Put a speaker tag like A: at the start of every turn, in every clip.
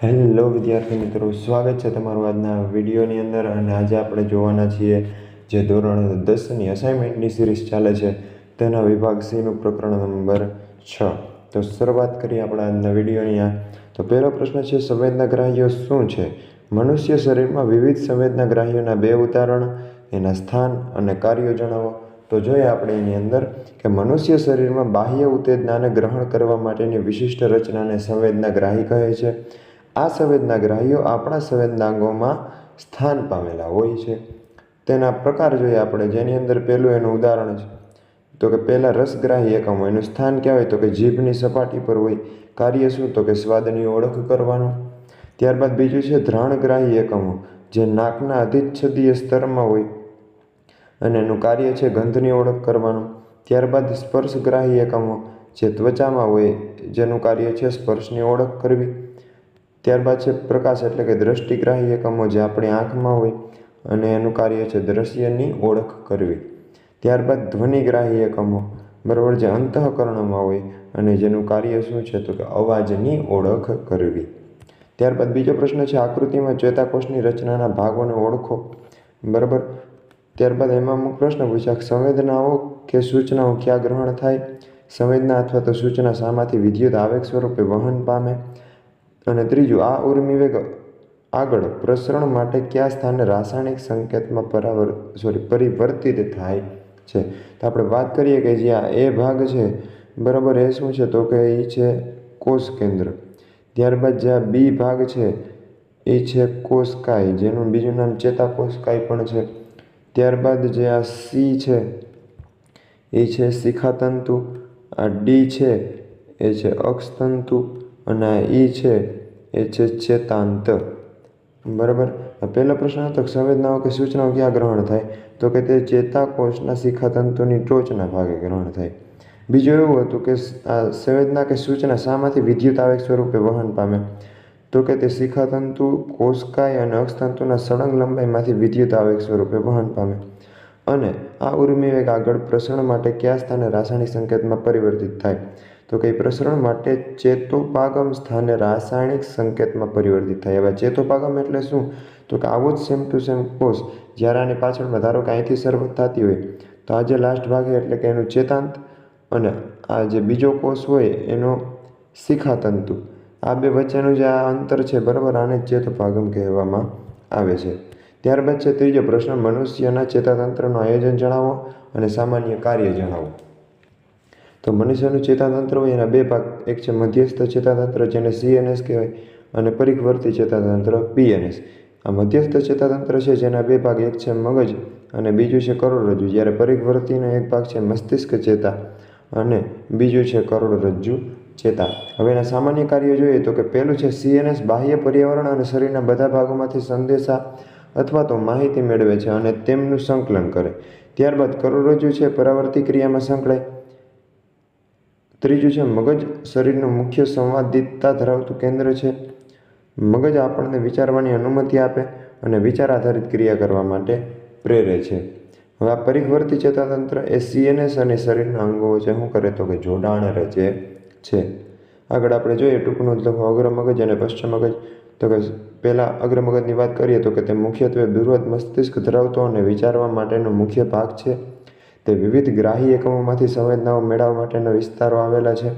A: Hello વિદ્યાર્થી મિત્રો, સ્વાગત છે તમારું આજના વિડીયોની અંદર અને આજે આપણે જોવાના છીએ જે ધોરણ દસની અસાઇનમેન્ટની સિરીઝ ચાલે છે, તેના વિભાગ સીનું પ્રકરણ નંબર છ. તો શરૂઆત કરીએ આપણે આજના વિડીયોની આ. તો પહેલો પ્રશ્ન છે સંવેદનાગ્રાહીઓ શું છે? મનુષ્ય શરીરમાં વિવિધ સંવેદનાગ્રાહીઓના બે ઉદાહરણ, એના સ્થાન અને કાર્યો જણાવો. તો જોઈએ આપણે એની અંદર કે મનુષ્ય શરીરમાં બાહ્ય ઉત્તેજનાને ગ્રહણ કરવા માટેની વિશિષ્ટ રચનાને સંવેદનાગ્રાહી કહે છે. આ સંવેદનાગ્રાહીઓ આપણા સંવેદનાંગોમાં સ્થાન પામેલા હોય છે. તેના પ્રકાર જોઈએ આપણે, જેની અંદર પહેલું એનું ઉદાહરણ છે. તો કે પહેલાં રસગ્રાહી એકમો એનું સ્થાન ક્યાં હોય? તો કે જીભની સપાટી પર હોય. કાર્ય શું? તો કે સ્વાદની ઓળખ કરવાનું. ત્યારબાદ બીજું છે ધ્રાણગ્રાહી એકમો જે નાકના અધિચ્છદીય સ્તરમાં હોય. અને એનું કાર્ય છે, ગંધની ઓળખ કરવાનું. ત્યારબાદ સ્પર્શગ્રાહી એકમો જે ત્વચામાં હોય. જેનું કાર્ય છે, સ્પર્શની ઓળખ કરવી. ત્યારબાદ છે પ્રકાશ એટલે કે દ્રષ્ટિગ્રાહી એકમો જે આપણી આંખમાં હોય અને એનું કાર્ય છે દ્રશ્યની ઓળખ કરવી. ત્યારબાદ ધ્વનિગ્રાહી એકમો, બરાબર, જે અંતઃકરણમાં હોય અને જેનું કાર્ય શું છે તો કે અવાજની ઓળખ કરવી. ત્યારબાદ બીજો પ્રશ્ન છે આકૃતિમાં ચેતાકોષની રચનાના ભાગોને ઓળખો, બરાબર. ત્યારબાદ એમાં અમુક પ્રશ્ન પૂછ્યા સંવેદનાઓ કે સૂચનાઓ ક્યાં ગ્રહણ થાય? સંવેદના અથવા તો સૂચના શામાંથી વિદ્યુત આવેગ સ્વરૂપે વહન પામે અને ત્રીજું, આ ઉર્મિવેગ આગળ પ્રસરણ માટે કયા સ્થાને રાસાયણિક સંકેતમાં પરાવર સોરી પરિવર્તિત થાય છે? તો આપણે વાત કરીએ કે જે આ એ ભાગ છે, બરાબર એ શું છે? તો કે એ છે કોષ કેન્દ્ર. ત્યારબાદ જે આ બી ભાગ છે એ છે કોષકાય, જેનું બીજું નામ ચેતાકોષકાય પણ છે. ત્યારબાદ જે આ સી છે એ છે શિખાતંતુ, આ ડી છે, એ છે અક્ષતંતુ અને એ છે એ છે ચેતાંત. બરાબર? પહેલો પ્રશ્ન હતો સંવેદનાઓ કે સૂચનાઓ ક્યાં ગ્રહણ થાય? તો કે તે ચેતાકોષના શિખાતંતુની ટોચના ભાગે ગ્રહણ થાય. બીજું એવું હતું કે આ સંવેદના કે સૂચના શામાંથી વિદ્યુત આવેગ સ્વરૂપે વહન પામે. તો કે તે શિખાતંતુ, કોષકાય અને અક્ષતંતુના સળંગ લંબાઈમાંથી વિદ્યુત આવેગ સ્વરૂપે વહન પામે. અને આ ઉર્મિવેગ આગળ પ્રસરણ માટે કયા સ્થાને રાસાયણિક સંકેતમાં પરિવર્તિત થાય? તો કે પ્રસરણ માટે ચેતોપાગમ સ્થાને રાસાયણિક સંકેતમાં પરિવર્તિત થાય. હવે ચેતોપાગમ એટલે શું? તો કે આવો જ સેમ ટુ સેમ કોષ જ્યારે આની પાછળમાં ધારો કે અહીંથી શરૂઆત થતી હોય, તો આ જે લાસ્ટ ભાગે એટલે કે એનું ચેતાંત અને આ જે બીજો કોષ હોય એનો શિખાતંતુ. આ બે વચ્ચેનું જે આ અંતર છે બરાબર, આને ચેતોપાગમ કહેવામાં આવે છે. ત્યારબાદ છે ત્રીજો પ્રશ્ન, મનુષ્યના ચેતાતંત્રનું આયોજન જણાવો અને સામાન્ય કાર્ય જણાવો. તો મનુષ્યનું ચેતાતંત્ર હોય, એના બે ભાગ. એક છે મધ્યસ્થ ચેતાતંત્ર, જેને સીએનએસ કહેવાય, અને પરિવર્તી ચેતાતંત્ર પીએનએસ આ મધ્યસ્થ ચેતાતંત્ર છે, જેના બે ભાગ, એક છે મગજ, અને બીજું છે કરોડરજ્જુ. જ્યારે પરિવર્તીનો એક ભાગ છે મસ્તિષ્ક ચેતા, અને બીજું છે કરોડરજ્જુ ચેતા. હવે એના સામાન્ય કાર્યો જોઈએ તો કે પહેલું છે સીએનએસ બાહ્ય પર્યાવરણ અને શરીરના બધા ભાગોમાંથી સંદેશા અથવા તો માહિતી મેળવે છે અને તેમનું સંકલન કરે. ત્યારબાદ કરોડરજ્જુ છે, પરાવર્તી ક્રિયામાં સંકળાય. ત્રીજું છે, મગજ શરીરનું મુખ્ય સંવાદિતતા ધરાવતું કેન્દ્ર છે. મગજ આપણને વિચારવાની અનુમતિ આપે અને વિચાર આધારિત ક્રિયા કરવા માટે પ્રેરે છે. હવે આ પરિવર્તી ચેતાતંત્ર એ સીએનએસ અને શરીરના અંગો વચ્ચે શું કરે તો કે જોડાણ રચે છે. આગળ આપણે જોઈએ, ટૂંકનું લખો, અગ્ર મગજ અને પશ્ચિમ મગજ. તો કે પહેલાં અગ્ર મગજની વાત કરીએ તો કે તે મુખ્યત્વે બૃહદ મસ્તિષ્ક ધરાવતો અને વિચારવા માટેનો મુખ્ય ભાગ છે. તે વિવિધ ગ્રાહી એકમોમાંથી સંવેદનાઓ મેળવવા માટેના વિસ્તારો આવેલા છે.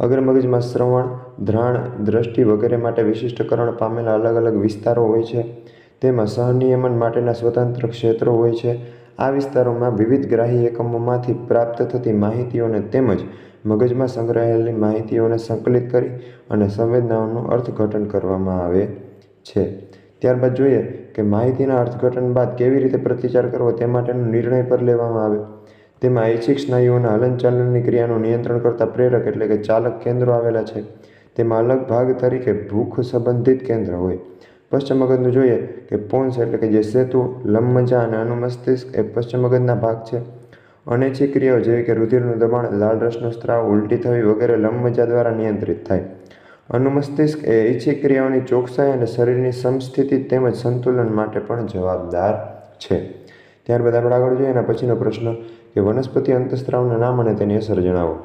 A: અગ્ર મગજમાં શ્રવણ, ધ્રાણ, દ્રષ્ટિ વગેરે માટે વિશિષ્ટકરણ પામેલા અલગ અલગ વિસ્તારો હોય છે. તેમાં સહનિયમન માટેના સ્વતંત્ર ક્ષેત્રો હોય છે. આ વિસ્તારોમાં વિવિધ ગ્રાહી એકમોમાંથી પ્રાપ્ત થતી માહિતીઓને તેમજ મગજમાં સંગ્રહાયેલી માહિતીઓને સંકલિત કરી અને સંવેદનાઓનું અર્થઘટન કરવામાં આવે છે. ત્યારબાદ જોઈએ કે માહિતીના અર્થઘટન બાદ કેવી રીતે પ્રતિચાર કરવો તે માટેનો નિર્ણય પર લેવામાં આવે તેમાં ઐચ્છિક સ્નાયુઓના હલનચલનની ક્રિયાનું નિયંત્રણ કરતા પ્રેરક એટલે કે ચાલક કેન્દ્રો આવેલા છે. તેમાં અલગ ભાગ તરીકે ભૂખ સંબંધિત કેન્દ્ર હોય. પશ્ચિમ મગજનું જોઈએ કે પોન્સ એટલે કે જે સેતુ લંબમજા અને અનુમસ્તિષ્ક એ પશ્ચિમ મગજના ભાગ છે. અનૈચ્છિક ક્રિયાઓ જેવી કે રુધિરનું દબાણ લાલ રસનો સ્ત્રાવ, ઉલટી થવી વગેરે લંબમજા દ્વારા નિયંત્રિત થાય. અનુમસ્તિષ્ક એ ઐચ્છિક ક્રિયાઓની ચોકસાઈ અને શરીરની સમસ્થિતિ તેમજ સંતુલન માટે પણ જવાબદાર છે. ત્યારબાદ આપણે આગળ જોઈએ એના પછીનો પ્રશ્ન કે વનસ્પતિ અંતસ્ત્રાવના નામ અને તેની અસર જણાવો.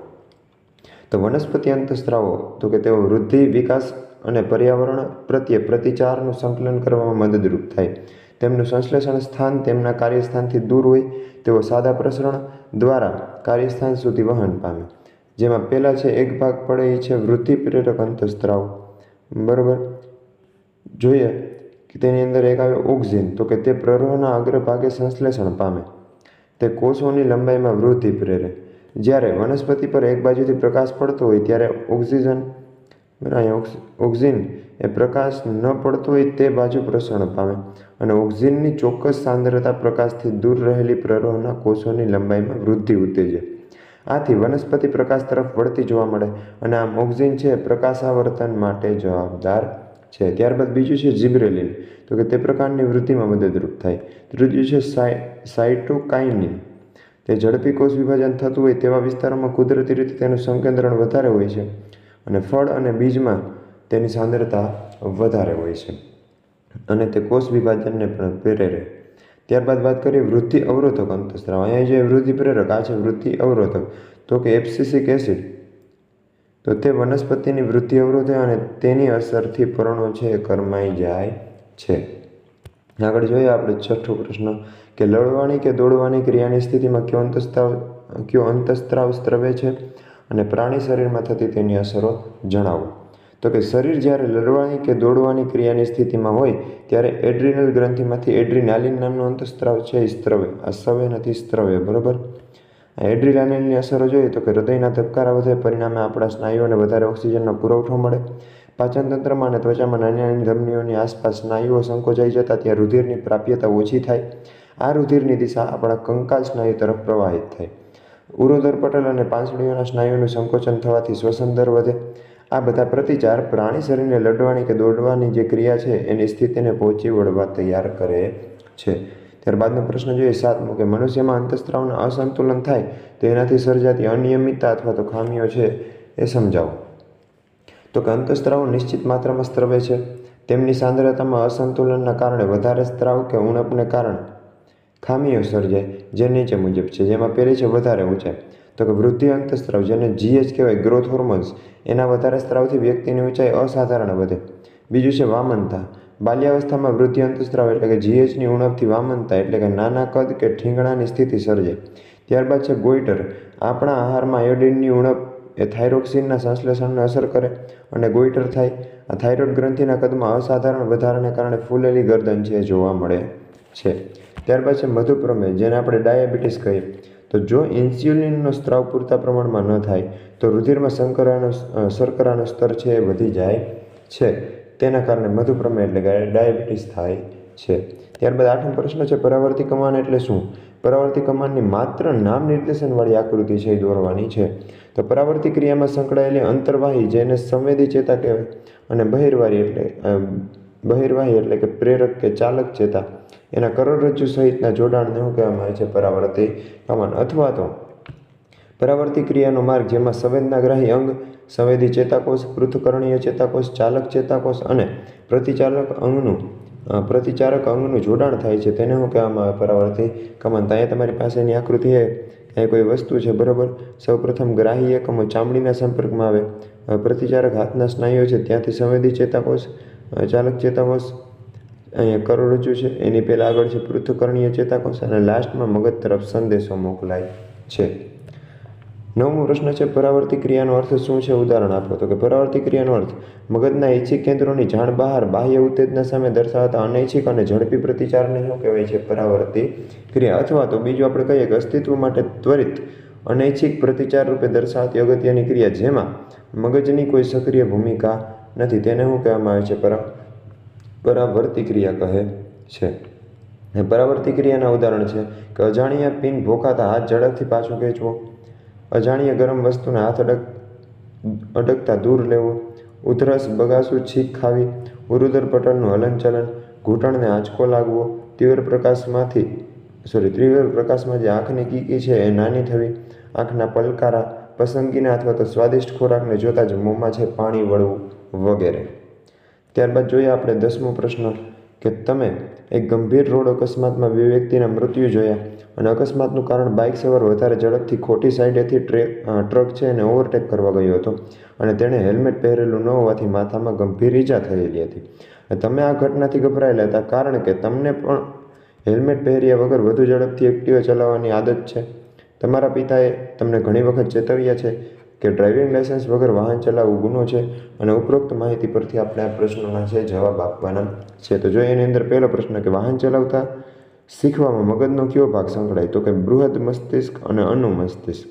A: તો વનસ્પતિ અંતસ્ત્રાવો તો કે તેઓ વૃદ્ધિ, વિકાસ અને પર્યાવરણ પ્રત્યે પ્રતિચારનું સંકલન કરવામાં મદદરૂપ થાય. તેમનું સંશ્લેષણ સ્થાન તેમના કાર્યસ્થાનથી દૂર હોય તેઓ સાદા પ્રસરણ દ્વારા કાર્યસ્થાન સુધી વહન પામે. જેમાં પહેલાં છે, એક ભાગ પડે એ છે વૃદ્ધિ પ્રેરક અંતસ્ત્રાવ. બરાબર? જોઈએ કે તેની અંદર એક આવે ઓક્ઝિન તો કે તે પ્રરોહના અગ્રભાગે સંશ્લેષણ પામે. તે કોષોની લંબાઈમાં વૃદ્ધિ પ્રેરે. જ્યારે વનસ્પતિ પર એક બાજુથી પ્રકાશ પડતો હોય, ત્યારે ઓક્સિજન બરાબર, અહીંયા ઓક્સ ઓક્સિન એ પ્રકાશ ન પડતો હોય, તે બાજુ પ્રસરણ પામે. અને ઓક્સિજનની ચોક્કસ સાંદ્રતા પ્રકાશથી દૂર રહેલી પ્રરોહના કોષોની લંબાઈમાં વૃદ્ધિ ઉત્તેજે આથી વનસ્પતિ પ્રકાશ તરફ વળતી જોવા મળે અને આમ મોક્ઝિન છે પ્રકાશાવર્તન માટે જવાબદાર છે. ત્યારબાદ બીજું છે જીબ્રેલિન. તો કે તે પ્રકારની વૃદ્ધિમાં મદદરૂપ થાય. ત્રીજું છે સાય સાયટોકાઇનિન તે ઝડપી કોષ વિભાજન થતું હોય તેવા વિસ્તારોમાં કુદરતી રીતે તેનું સંકેન્દ્રણ વધારે હોય છે અને ફળ અને બીજમાં તેની સાંદ્રતા વધારે હોય છે અને તે કોષ વિભાજનને પણ પ્રેરે ત્યારબાદ વાત કરીએ વૃદ્ધિ અવરોધક અંતસ્ત્રાવ. અહીંયા જે વૃદ્ધિ પ્રેરક, આ છે વૃદ્ધિ અવરોધક. તો કે એપ્સિસિક એસિડ. તો તે વનસ્પતિની વૃદ્ધિ અવરોધે અને તેની અસરથી પર્ણો છે કરમાઈ જાય છે. આગળ જોઈએ આપણે છઠ્ઠો પ્રશ્ન કે લડવાની કે દોડવાની ક્રિયાની સ્થિતિમાં કયો અંતસ્ત્રાવ કયો અંતસ્ત્રાવ સ્ત્રવે છે? અને પ્રાણી શરીરમાં થતી તેની અસરો જણાવો. તો કે શરીર જ્યારે લડવાની કે દોડવાની ક્રિયાની સ્થિતિમાં હોય, ત્યારે એડ્રિનલ ગ્રંથિમાંથી એડ્રિનાલિન નામનો અંતસ્ત્રાવ છે એ સ્ત્રવે. આ સવે નથી, સ્ત્રવે. બરાબર? એડ્રિનાલિનની અસરો જોઈએ તો કે હૃદયના ધબકારા વધે, પરિણામે આપણા સ્નાયુઓને વધારે ઓક્સિજનનો પુરવઠો મળે. પાચનતંત્રમાં અને ત્વચામાં નાની નાની ધમનીઓની આસપાસ સ્નાયુઓ સંકોચાઈ જતા ત્યાં રુધિરની પ્રાપ્યતા ઓછી થાય. આ રુધિરની દિશા આપણા કંકાલ સ્નાયુ તરફ પ્રવાહિત થાય. ઉરોદર પટલ અને પાંસળીઓના સ્નાયુનું સંકોચન થવાથી શ્વસન દર વધે. આ બધા પ્રતિચાર પ્રાણી શરીરને લડવાની કે દોડવાની જે ક્રિયા છે, એની સ્થિતિને પહોંચી વળવા તૈયાર કરે છે. ત્યારબાદનો પ્રશ્ન જોઈએ સાતમો કે મનુષ્યમાં અંતસ્ત્રાવનું અસંતુલન થાય તો એનાથી સર્જાતી અનિયમિતતા અથવા તો ખામીઓ છે એ સમજાવો. તો કે અંતસ્ત્રાવો નિશ્ચિત માત્રામાં સ્ત્રવે છે. તેમની સાંદ્રતામાં અસંતુલનના કારણે વધારે સ્ત્રાવ કે ઉણપને કારણે ખામીઓ સર્જાય, જે નીચે મુજબ છે, જેમાં પહેલી છે વધારે ઊંચાઈ. તો કે વૃદ્ધિ અંતસ્ત્રાવ જેને જીએચ કહેવાય ગ્રોથ હોર્મોન્સ એના વધારે સ્ત્રાવથી વ્યક્તિની ઊંચાઈ અસાધારણ વધે. બીજું છે વામનતા. બાલ્યાવસ્થામાં વૃદ્ધિ અંતસ્ત્રાવ એટલે કે જીએચની ઉણપથી વામનતા એટલે કે નાના કદ કે ઠીંગણાની સ્થિતિ સર્જાય ત્યારબાદ છે ગોઈટર. આપણા આહારમાં આયોડિનની ઉણપ એ થાઇરોક્સિનના સંશ્લેષણને અસર કરે અને ગોઈટર થાય. આ થાઇરોઇડ ગ્રંથિના કદમાં અસાધારણ વધારાને કારણે ફૂલેલી ગરદન છે જોવા મળે છે. ત્યારબાદ છે મધુપ્રમેહ, જેને આપણે ડાયાબિટીસ કહીએ. તો જો ઇન્સ્યુલિનનો સ્ત્રાવ પૂરતા પ્રમાણમાં ન થાય, તો રુધિરમાં શંકરાનો શર્કરાનો સ્તર છે એ વધી જાય છે. તેના કારણે મધુપ્રમેહ એટલે કે ડાયાબિટીસ થાય છે. ત્યારબાદ આઠમો પ્રશ્ન છે પરાવર્તી કમાન એટલે શું? પરાવર્તી કમાનની માત્ર નામ નિર્દેશનવાળી આકૃતિ છે એ દોરવાની છે. તો પરાવર્તી ક્રિયામાં સંકળાયેલી અંતર્વાહી જેને સંવેદી ચેતા કહેવાય અને બહિર્વાહી એટલે બહિર્વાહી એટલે કે પ્રેરક કે ચાલક ચેતા. એના કરોડરજ્જુ સહિતના જોડાણને શું કહેવામાં આવે છે? પરાવર્તી કમાન અથવા તો પરાવર્તી ક્રિયાનો માર્ગ જેમાં સંવેદનાગ્રાહી અંગ, સંવેદી ચેતાકોષ પૃથ્કરણીય ચેતાકોષ, ચાલક ચેતાકોષ અને પ્રતિચાલક અંગનું પ્રતિચારક અંગનું જોડાણ થાય છે. તેને શું કહેવામાં આવે? પરાવર્તી કમાન. અહીંયા તમારી પાસેની આકૃતિ અહીં કોઈ વસ્તુ છે, બરાબર? સૌપ્રથમ ગ્રાહી એકમો ચામડીના સંપર્કમાં આવે. પ્રતિચારક હાથના સ્નાયુઓ છે, ત્યાંથી સંવેદી ચેતાકોષ ચાલક ચેતાકોષ અહીંયા કરોડરજ્જુ છે. એની પહેલાં આગળ છે પૃથ્કરણીય ચેતાકોષ અને લાસ્ટમાં મગજ તરફ સંદેશો મોકલાય છે. નવમો પ્રશ્ન છે પરાવર્તી ક્રિયાનો અર્થ શું છે? ઉદાહરણ આપો. તો કે પરાવર્તી ક્રિયાનો અર્થ, મગજના ઐચ્છિક કેન્દ્રોની જાણ બહાર બાહ્ય ઉત્તેજના સામે દર્શાવતા અનૈચ્છિક અને ઝડપી પ્રતિચારને શું કહેવાય છે? પરાવર્તી ક્રિયા. અથવા તો બીજું આપણે કહીએ કે અસ્તિત્વ માટે ત્વરિત અનૈચ્છિક પ્રતિચાર રૂપે દર્શાવતી અગત્યની ક્રિયા, જેમાં મગજની કોઈ સક્રિય ભૂમિકા નથી, તેને શું કહેવામાં આવે છે, પરા, પરાવર્તી ક્રિયા કહે છે. પરાવર્તી ક્રિયાના ઉદાહરણ છે કે અજાણ્યા પિન ભોકાતા હાથ ઝડપથી પાછો ખેંચવો, અજાણ્યા ગરમ વસ્તુને હાથ અડક, અડકતા દૂર લેવો, ઉધરસ બગાસું છીક ખાવી ઉરુદર પટલનું હલનચલન, ઘૂંટણને આંચકો લાગવો, તીવ્ર પ્રકાશમાંથી સોરી તીવ્ર પ્રકાશમાં જે આંખની કીકી છે એ નાની થવી, આંખના પલકારા પસંદગીના અથવા તો સ્વાદિષ્ટ ખોરાકને જોતાં જ મોંમાં છે પાણી વળવું વગેરે. ત્યારબાદ જોઈએ આપણે દસમો પ્રશ્ન કે તમે એક ગંભીર રોડ અકસ્માતમાં બે વ્યક્તિના મૃત્યુ જોયા અને અકસ્માતનું કારણ બાઇક સવાર વધારે ઝડપથી ખોટી સાઈડેથી ટ્રેક છે એને ઓવરટેક કરવા ગયો હતો અને તેણે હેલ્મેટ પહેરેલું ન હોવાથી માથામાં ગંભીર ઈજા થયેલી હતી. તમે આ ઘટનાથી ગભરાયેલા હતા. કારણ કે તમને પણ હેલ્મેટ પહેર્યા વગર વધુ ઝડપથી એક્ટિવા ચલાવવાની આદત છે. તમારા પિતાએ તમને ઘણી વખત ચેતવ્યા છે કે ડ્રાઇવિંગ લાયસન્સ વગર વાહન ચલાવવું ગુનો છે અને ઉપરોક્ત માહિતી પરથી આપણે આ પ્રશ્નોના છે જવાબ આપવાના છે. તો જો એની અંદર પહેલો પ્રશ્ન કે વાહન ચલાવતા શીખવામાં મગજનો કયો ભાગ સંકળાય? તો કે બૃહદ મસ્તિષ્ક અને અનુ મસ્તિષ્ક.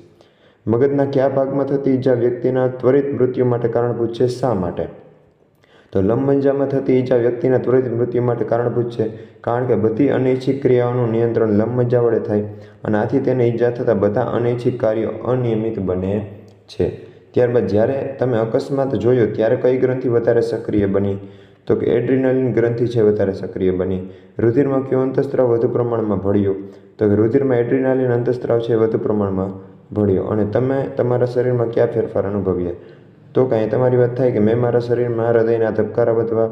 A: મગજના કયા ભાગમાં થતી ઈજા વ્યક્તિના ત્વરિત મૃત્યુ માટે કારણભૂત છે? શા માટે? તો લંબમંજામાં થતી ઈજા વ્યક્તિના ત્વરિત મૃત્યુ માટે કારણભૂત છે, કારણ કે બધી અનૈચ્છિક ક્રિયાઓનું નિયંત્રણ લંબમજ્જા વડે થાય અને આથી તેને ઈજા થતાં બધા અનૈચ્છિક કાર્યો અનિયમિત બને છે. ત્યારબાદ જ્યારે તમે અકસ્માત જોયો ત્યારે કઈ ગ્રંથિ વધારે સક્રિય બની? તો કે એડ્રિનલિન ગ્રંથિ છે વધારે સક્રિય બની. રુધિરમાં કયો અંતસ્ત્રાવ વધુ પ્રમાણમાં ભળ્યો? તો કે રુધિરમાં એડ્રિનાલિન અંતસ્ત્રાવ છે વધુ પ્રમાણમાં ભળ્યો. અને તમે તમારા શરીરમાં કયા ફેરફાર અનુભવ્યા? તો કાંઈ તમારી વાત થાય કે મેં મારા શરીરમાં હૃદયના ધબકારા વધવા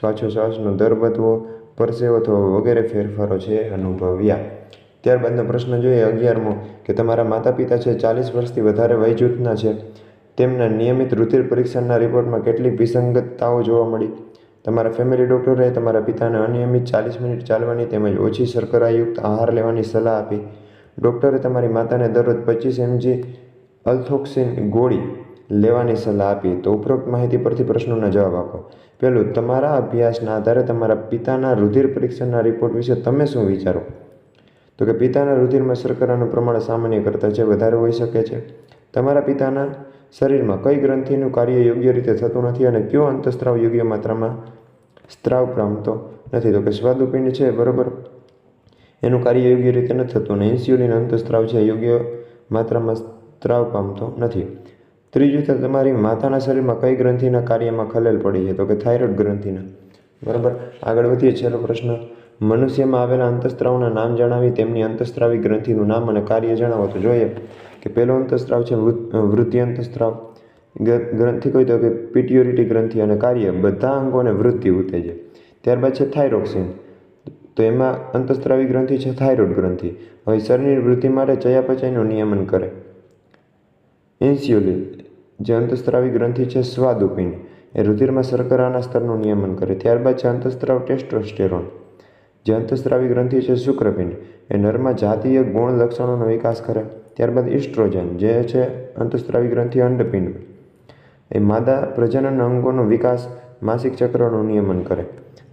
A: શ્વાસોશ્વાસનો દર વધવો, પરસેવો થવો વગેરે ફેરફારો છે અનુભવ્યા. ત્યારબાદનો પ્રશ્ન જોઈએ અગિયારમો, કે તમારા માતા પિતા છે ચાલીસ વર્ષથી વધારે વય જૂથના છે. તેમના નિયમિત રુધિર પરીક્ષણના રિપોર્ટમાં કેટલીક વિસંગતતાઓ જોવા મળી. તમારા ફેમિલી ડૉક્ટરે તમારા પિતાને અનિયમિત ચાલીસ મિનિટ ચાલવાની તેમજ ઓછી શર્કરાયુક્ત આહાર લેવાની સલાહ આપી. ડૉક્ટરે તમારી માતાને દરરોજ પચીસ એમજી અલ્થોક્સિન ગોળી લેવાની સલાહ આપી, તો ઉપરોક્ત માહિતી પરથી પ્રશ્નોના જવાબ આપો. પહેલું, તમારા અભ્યાસના આધારે તમારા પિતાના રુધિર પરીક્ષણના રિપોર્ટ વિશે તમે શું વિચારો? તો કે પિતાના રુધિરમાં શર્કરાનું પ્રમાણ સામાન્ય કરતાં છે વધારે હોઈ શકે છે. તમારા પિતાના શરીરમાં કઈ ગ્રંથિનું કાર્ય યોગ્ય રીતે થતું નથી અને કયો અંતસ્ત્રાવ યોગ્ય માત્રામાં સ્ત્રાવ પામતો નથી? તો કે સ્વાદુપિંડ છે, બરાબર. એનું કાર્ય યોગ્ય રીતે નથી થતું અને ઇન્સ્યુલિન અંતસ્ત્રાવ છે, યોગ્ય માત્રામાં સ્ત્રાવ પામતો નથી. ત્રીજું તો તમારી માતાના શરીરમાં કઈ ગ્રંથિના કાર્યમાં ખલેલ પડી છે? તો કે થાઇરોઇડ ગ્રંથિના. બરાબર? આગળ વધીએ, છેલ્લો પ્રશ્ન. મનુષ્યમાં આવેલા અંતસ્ત્રાવના નામ જણાવી તેમની અંતસ્ત્રાવી ગ્રંથિનું નામ અને કાર્ય જણાવો. તો જોઈએ કે પહેલો અંતસ્ત્રાવ છે વૃદ્ધિ અંતસ્ત્રાવ. ગ્રંથિ કહી દો કે પિટ્યુરિટી ગ્રંથિ અને કાર્ય બધા અંગોને વૃદ્ધિ ઉત્તેજે ત્યારબાદ છે થાઇરોક્સિન તો એમાં અંતસ્ત્રાવી ગ્રંથિ છે થાઇરોઇડ ગ્રંથિ. હવે શરીરની વૃદ્ધિ માટે ચયાપચયનું નિયમન કરે. ઇન્સ્યુલિન જે અંતસ્ત્રાવી ગ્રંથિ છે સ્વાદુપિંડ એ રુધિરમાં શર્કરાના સ્તરનું નિયમન કરે. ત્યારબાદ છે અંતસ્ત્રાવ ટેસ્ટોસ્ટેરોન. જે અંતસ્ત્રાવી ગ્રંથિ છે શુક્રપિંડ. એ નરમાં જાતીય ગુણ લક્ષણોનો વિકાસ કરે. ત્યારબાદ ઇસ્ટ્રોજન, જે છે અંતસ્ત્રાવી ગ્રંથિ અંડપિંડ. એ માદા પ્રજનન અંગોનો વિકાસ માસિક ચક્રનું નિયમન કરે.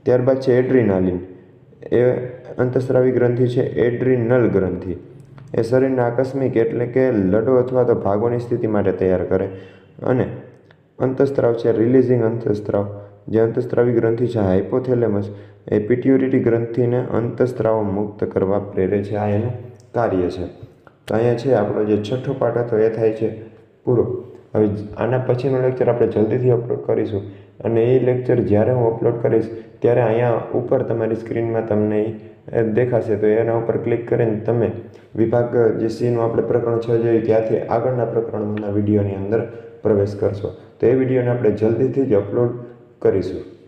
A: ત્યારબાદ છે એડ્રિનાલિન. એ અંતસ્ત્રાવી ગ્રંથિ છે એડ્રીનલ ગ્રંથિ. એ શરીરને આકસ્મિક એટલે કે લડો અથવા તો ભાગોની સ્થિતિ માટે તૈયાર કરે. અને અંતસ્ત્રાવ છે રિલીઝિંગ અંતસ્ત્રાવ. જે અંતસ્ત્રાવી ગ્રંથિ છે હાઇપોથેલેમસ એ પિટ્યુરિટી ગ્રંથિને અંતસ્ત્રાવ મુક્ત કરવા પ્રેરે છે. આ એનું કાર્ય છે. તો અહીંયા છે, આપણો જે છઠ્ઠો પાઠ હતો, એ થાય છે પૂરો. હવે આના પછીનો લેક્ચર આપણે જલ્દીથી અપલોડ કરીશું. અને એ લેક્ચર જ્યારે હું અપલોડ કરીશ, ત્યારે અહીંયા ઉપર તમારી સ્ક્રીનમાં તમને દેખાશે, તો એના ઉપર ક્લિક કરીને તમે વિભાગ, જે સીનું આપણે પ્રકરણ છ જોઈએ ત્યાંથી આગળના પ્રકરણના વિડીયોની અંદર પ્રવેશ કરશો. તો એ વિડીયોને આપણે જલ્દીથી જ અપલોડ કરીશું.